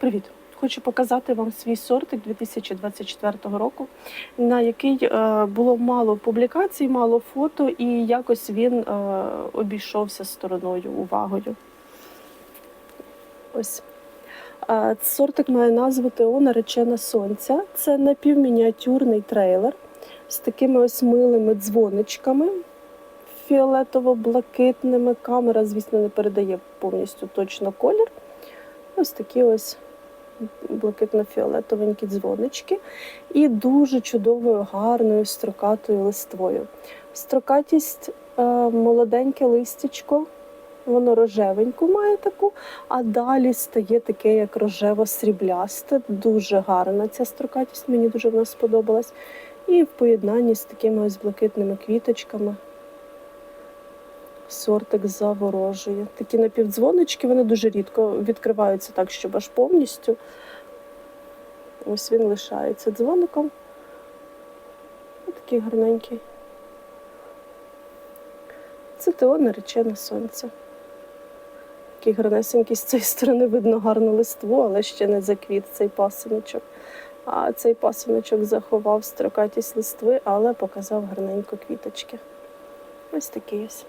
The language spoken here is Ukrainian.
Привіт! Хочу показати вам свій сортик 2024 року, на який е, було мало публікацій, мало фото, і якось він е, обійшовся стороною увагою. Ось. Е, Сортик має назву ТО Наречена Сонця. Це напівмініатюрний трейлер з такими ось милими дзвоничками фіолетово-блакитними. Камера, звісно, не передає повністю точно колір. Ось такі ось блакитно-фіолетовенькі дзвонички і дуже чудовою, гарною строкатою листвою. Строкатість е, молоденьке листячко, воно рожевеньку має таку, а далі стає таке, як рожево-сріблясте. Дуже гарна ця строкатість, мені дуже вона сподобалась. І в поєднанні з такими ось блакитними квіточками. Сортик заворожує. Такі напівдзвонички, вони дуже рідко відкриваються так, щоб аж повністю. Ось він лишається дзвоником. Ось такий гарненький. Це Тео наречене сонце. Такий гарнесенький з цієї сторони видно гарну листву, але ще не заквіт цей пасиночок. А цей пасиночок заховав строкатість листви, але показав гарненько квіточки. Ось такий ось.